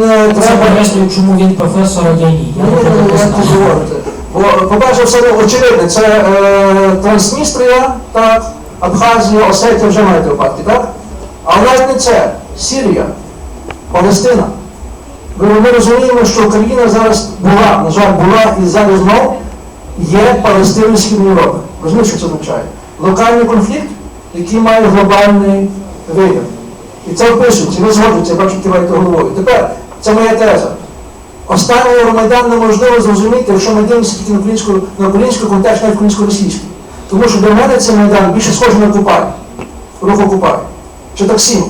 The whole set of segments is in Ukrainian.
Це треба. пояснює, чому він професор, а я ні. Я Ну, не ну. Бо, по-перше, все очевидно, це е, Трансністрія, так, Абхазія, Осетія вже маєте випадки, так? Але навіть не це. Сірія, Палестина. Ми, ми розуміємо, що Україна зараз була, на жаль, була і зараз знов є Палестиною Східної Європи. Розумієте, що це означає? Локальний конфлікт, який має глобальний вигляд. І це впишеться, ви згоджуєтеся, я бачу, киваєте головою. Тепер, це моя теза. Останній Євромайдан неможливо зрозуміти, якщо ми дивимося тільки на українську, на українську контекст, навіть українсько-російський. Тому що для мене цей майдан більше схожий на Купай, рух Окупай, чи таксім.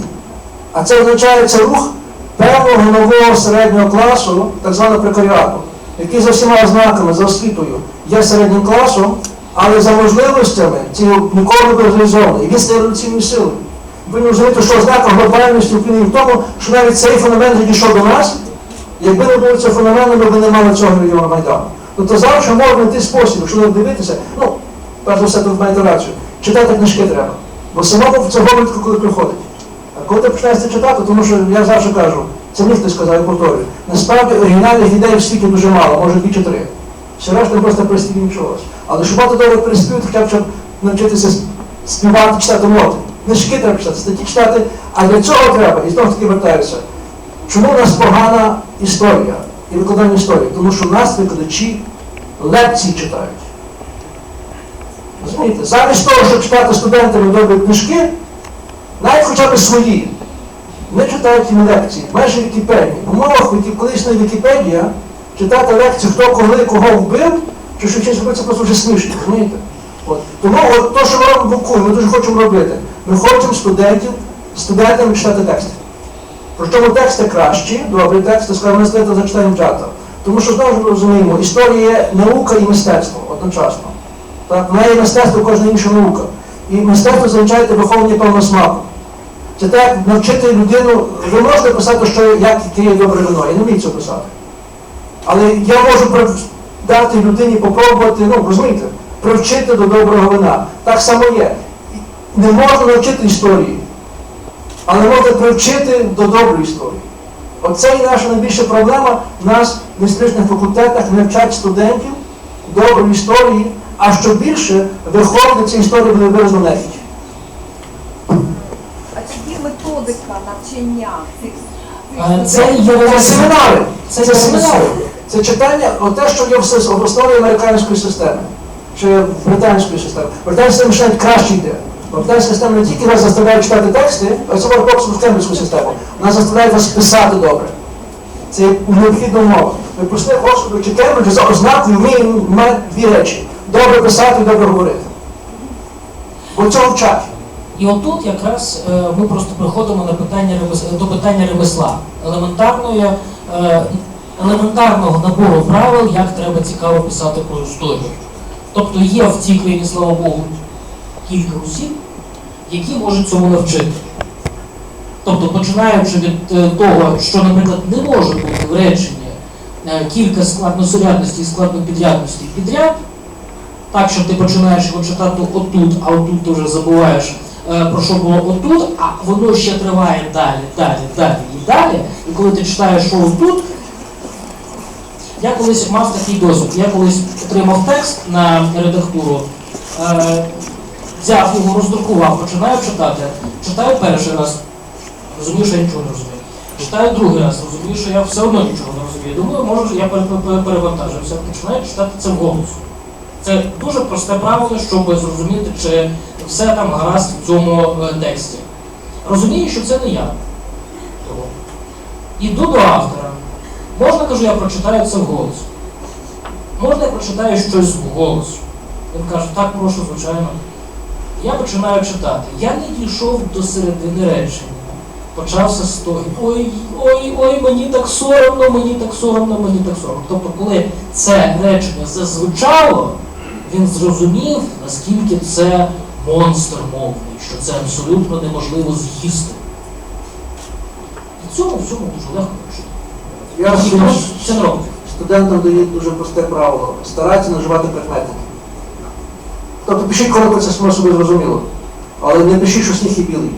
А це означає це рух певного нового середнього класу, так званого прекаріату, який за всіма ознаками, за освітою є середнім класом, але за можливостями ці ніколи не реалізований. І він стає революційною силою. Ви розумієте, що ознака глобальності України в тому, що навіть цей феномен дійшов до нас, Якби не було цього феномену, ми б не мали цього мільйона Майдану. Тобто завжди можна знайти спосіб, якщо не дивитися, ну, перш за все, тут маєте рацію, читати книжки треба. Бо самому це говорить, коли приходить. А коли ти починаєш читати, тому що я завжди кажу, це мені хтось сказав, я повторюю, насправді оригінальних ідей в світі дуже мало, може дві чи три. Все решта просто приспів чогось. Але щоб мати добре приспів, хоча б навчитися співати, читати ноти. Книжки треба читати, статті читати, а для цього треба, і знову таки вертаюся. Чому у нас погана історія і викладання історії? Тому що в нас викладачі лекції читають. Розумієте? Замість того, щоб читати студентами добрі книжки, навіть хоча б свої, не читають їм лекції, майже Вікіпедії. В умовах колишньої Вікіпедія читати лекцію, хто коли кого вбив, чи що щось робити, це просто вже смішно, розумієте? От. Тому от то, що ми робимо в ВУКУ, ми дуже хочемо робити. Ми хочемо студентів, студентами читати тексти. Причому тексти кращі, добрі тексти, скажімо, ми зачитаємо джата. Тому що знову розуміємо, історія є наука і мистецтво одночасно. Так, вона є мистецтво, кожна інша наука. І мистецтво означає виховання певного смаку. Це так, навчити людину, ви можете писати, що як є добре вино, я не вмію цього писати. Але я можу дати людині попробувати, ну розумієте, привчити до доброго вина. Так само є. Не можна навчити історії, але можна привчити до доброї історії. Оце і наша найбільша проблема. Нас в історичних факультетах не вчать студентів доброї історії, а що більше виходить ці історії буде виразно нехідь. А чи є методика навчання цих Це є Це семінари. Це Це семінари. семінари. Це читання, те, що є в основі американської системи, чи британської системи. Британська система ще краще йде. Британська система не тільки вас заставляє читати тексти, а це варто в кембриджську систему. Вона заставляє вас писати добре. Це необхідна умова. Ми пройшли Оксфорду чи Кембриджу за ознакою мати дві речі. Добре писати і добре говорити. Бо цього вчать. І отут якраз е, ми просто приходимо на питання до питання ремесла, елементарної, е, елементарного набору правил, як треба цікаво писати про історію. Тобто є в цій країні, слава Богу, кілька осіб, які можуть цьому навчити. Тобто, починаючи від е, того, що, наприклад, не може бути в реченні е, кілька складносурядностей і складнопідрядностей підряд, так, що ти починаєш його читати отут, а отут ти вже забуваєш, е, про що було отут, а воно ще триває далі, далі, далі і далі. І коли ти читаєш, що отут, я колись мав такий досвід. Я колись отримав текст на редактуру, взяв його, роздрукував, починаю читати. Читаю перший раз, розумію, що я нічого не розумію. Читаю другий раз, розумію, що я все одно нічого не розумію. Думаю, може, я пере- пере- перевантажився. Починаю читати це вголос. Це дуже просте правило, щоб зрозуміти, чи все там гаразд в цьому е, тексті. Розумію, що це не я. Іду до автора. Можна, кажу, я прочитаю це вголос. Можна я прочитаю щось вголос. Він каже, так, прошу, звичайно. Я починаю читати. Я не дійшов до середини речення. Почався стогін. Ой, ой, ой, мені так соромно, мені так соромно, мені так соромно. Тобто, коли це речення зазвучало, він зрозумів, наскільки це монстр мовний, що це абсолютно неможливо з'їсти. І цьому всьому дуже легко навчити. Я це студентам дають дуже просте правило. Старайтеся наживати предметники. Тобто пишіть коротко, це само собі зрозуміло. Але не пишіть, що сніг і білий.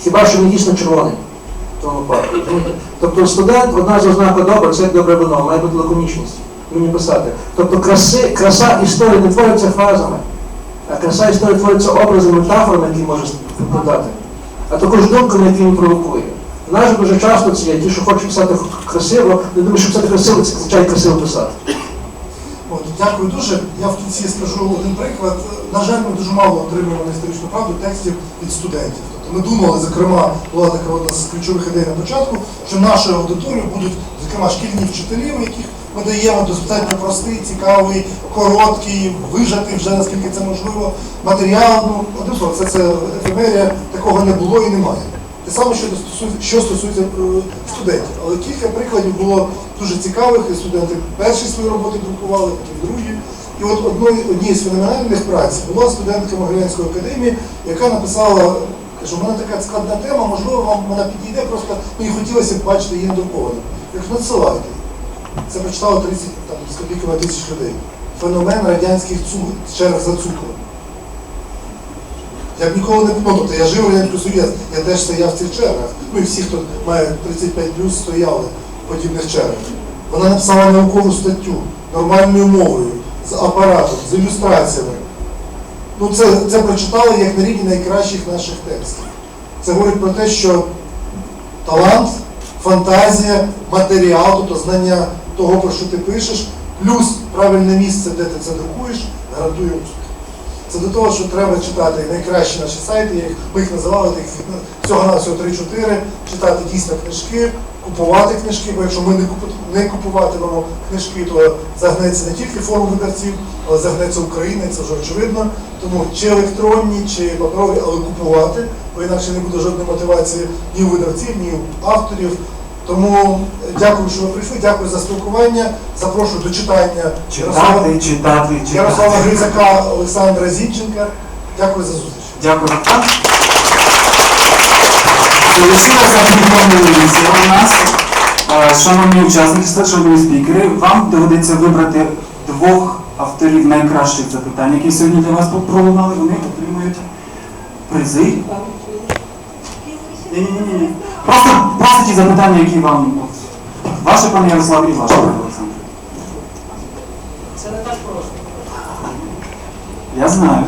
Хіба що не дійсно червоний. тому випадку. Тобто студент, одна з ознак добре, це як добре вино, має бути лаконічність. Мені писати. Тобто краси, краса історії не твориться фразами, а краса історії твориться образами, метафорами, які може подати, а також думками, які він провокує. В дуже часто це є ті, що хочуть писати красиво, не думаю, що писати красиво, це означає красиво писати. Дякую дуже. Я в кінці скажу один приклад. На жаль, ми дуже мало отримуємо на історичну правду текстів від студентів. Тобто ми думали, зокрема, була така одна з ключових ідей на початку, що нашою аудиторією будуть, зокрема, шкільні вчителі, яких ми даємо достатньо простий, цікавий, короткий, вижатий вже наскільки це можливо, матеріал. Ну, одним це, це ефемерія, такого не було і немає. Те саме, що стосується, що стосується е, студентів. Але кілька прикладів було дуже цікавих, і студенти перші свої роботи друкували, потім другі. І от одної, одній з феноменальних праць була студентка Могилянської академії, яка написала, каже, у мене така складна тема, можливо, вам вона підійде, просто мені хотілося б бачити її надрукованою. Я кажу, надсилайте. Це прочитало 30 там, тисяч людей. Феномен радянських цуг, черг за цукром. Я б ніколи не ну, тобто я жив у Радянському Союзі, я теж стояв в цих чергах. Ну і всі, хто має 35 плюс, стояли в подібних чергах. Вона написала наукову статтю нормальною мовою, з апаратом, з ілюстраціями. Ну, це, це прочитали як на рівні найкращих наших текстів. Це говорить про те, що талант, фантазія, матеріал, тобто знання того, про що ти пишеш, плюс правильне місце, де ти це друкуєш, гарантує успіх. Це до того, що треба читати найкращі наші сайти, як ми їх називали, ну, всього на всього 3-4, читати дійсно книжки, купувати книжки, бо якщо ми не, не купуватимемо книжки, то загнеться не тільки форум видавців, але загнеться Україна, і це вже очевидно. Тому чи електронні, чи паперові, але купувати, бо інакше не буде жодної мотивації ні у видавців, ні у авторів. Тому е, дякую, що ви прийшли, дякую за спілкування. Запрошую до читання Ярослава- Читати, читати, Ярослава читати. Грицака, Олександра Зінченка. Дякую за зустріч. Дякую. Залишилася місія у нас. Е, Шановні учасники, шановні спікери, вам доведеться вибрати двох авторів найкращих запитань, які сьогодні для вас пролунали. Вони отримують призи. Ні-ні-ні. Просто, просто ті запитання, які вам от, ваше, пане Ярослав, і ваше, пане Олександр. Це не так просто. Я знаю.